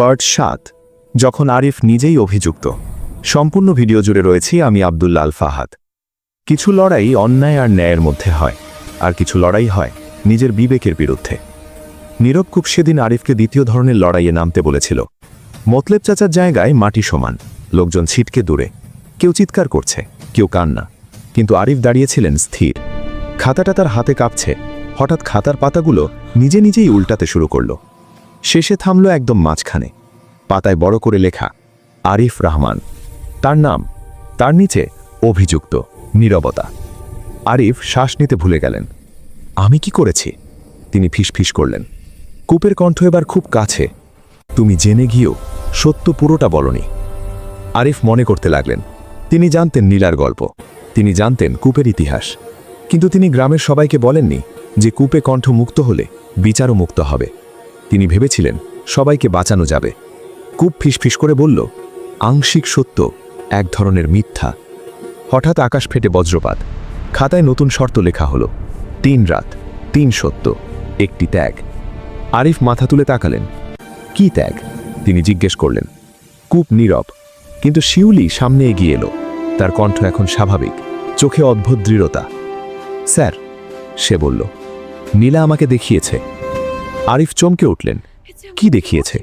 Part সাত, যখন আরিফ নিজেই অভিযুক্ত। সম্পূর্ণ ভিডিও জুড়ে রয়েছি আমি আবদুল্লা আল ফাহাদ। কিছু লড়াই অন্যায় আর ন্যায়ের মধ্যে হয়, আর কিছু লড়াই হয় নিজের বিবেকের বিরুদ্ধে। নীরব কুক সেদিন আরিফকে দ্বিতীয় ধরনের লড়াইয়ে নামতে বলেছিল। মতলেব চাচার জায়গায় মাটি সমান, লোকজন ছিটকে দূরে। কেউ চিৎকার করছে, কেউ কান্না, কিন্তু আরিফ দাঁড়িয়েছিলেন স্থির। খাতাটা তার হাতে কাঁপছে, হঠাৎ খাতার পাতাগুলো নিজে নিজেই উল্টাতে শুরু করল। শেষে থামল একদম মাঝখানে। পাতায় বড় করে লেখা, আরিফ রহমান। তার নাম, তার নিচে অভিযুক্ত, নীরবতা। আরিফ শ্বাস নিতে ভুলে গেলেন। আমি কি করেছি? তিনি ফিসফিস করলেন। কূপের কণ্ঠ এবার খুব কাছে। তুমি জেনে গিয়েও সত্য পুরোটা বলনি। আরিফ মনে করতে লাগলেন, তিনি জানতেন নীলার গল্প। তিনি জানতেন কূপের ইতিহাস। কিন্তু তিনি গ্রামের সবাইকে বলেননি যে কূপে কণ্ঠ মুক্ত হলে বিচারও মুক্ত হবে। তিনি ভেবেছিলেন সবাইকে বাঁচানো যাবে। কূপ ফিসফিস করে বলল, আংশিক সত্য, এক ধরনের মিথ্যা। হঠাৎ আকাশ ফেটে বজ্রপাত। খাতায় নতুন শর্ত লেখা হলো, তিন রাত, তিন সত্য, একটি ত্যাগ। আরিফ মাথা তুলে তাকালেন। কি ত্যাগ? তিনি জিজ্ঞেস করলেন। কূপ নীরব, কিন্তু শিউলি সামনে এগিয়ে এলো। তার কণ্ঠ এখন স্বাভাবিক, চোখে অদ্ভুত দৃঢ়তা। স্যার, সে বলল, নীলা আমাকে দেখিয়েছে। আরিফ চমকে উঠলেন। কি দেখিয়েছে?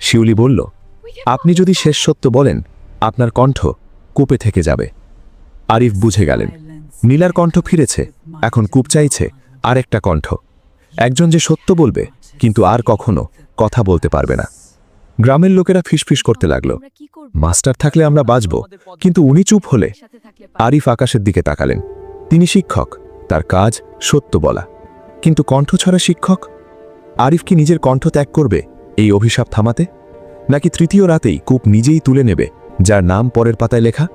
শিউলি বলল আপনি যদি শেষ সত্য বলেন আপনার কণ্ঠ কূপে থেকে যাবে। আরিফ বুঝে গেলেন নীলার কণ্ঠ ফিরেছে এখন কূপ চাইছে আর একটা কণ্ঠ। একজন যে সত্য বলবে কিন্তু আর কখনো কথা বলতে পারবে না। গ্রামের লোকেরা ফিসফিস করতে লাগল। মাস্টার থাকলে আমরা বাঁচব কিন্তু উনি চুপ হলে আরিফ আকাশের দিকে তাকালেন। তিনি শিক্ষক তার কাজ সত্য বলা। কিন্তু কণ্ঠছড়া শিক্ষক? আরিফ কি নিজের কণ্ঠ ত্যাগ করবে এই অভিশাপ থামাতে? নাকি তৃতীয় রাতেই কূপ নিজেই তুলে নেবে, যার নাম পরের পাতায় লেখা?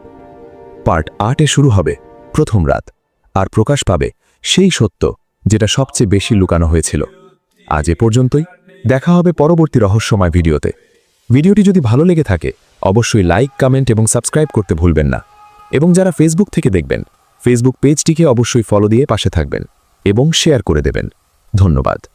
পার্ট আটে শুরু হবে, প্রথম রাত। আর প্রকাশ পাবে সেই সত্য যেটা সবচেয়ে বেশি লুকানো হয়েছিল। আজ এ পর্যন্তই। দেখা হবে পরবর্তী রহস্যময় ভিডিওতে। ভিডিওটি যদি ভালো লেগে থাকে, অবশ্যই লাইক, কমেন্ট এবং সাবস্ক্রাইব করতে ভুলবেন না। এবং যারা ফেসবুক থেকে দেখবেন ফেসবুক পেজটিকে অবশ্যই ফলো দিয়ে পাশে থাকবেন এবং শেয়ার করে দেবেন। ধন্যবাদ।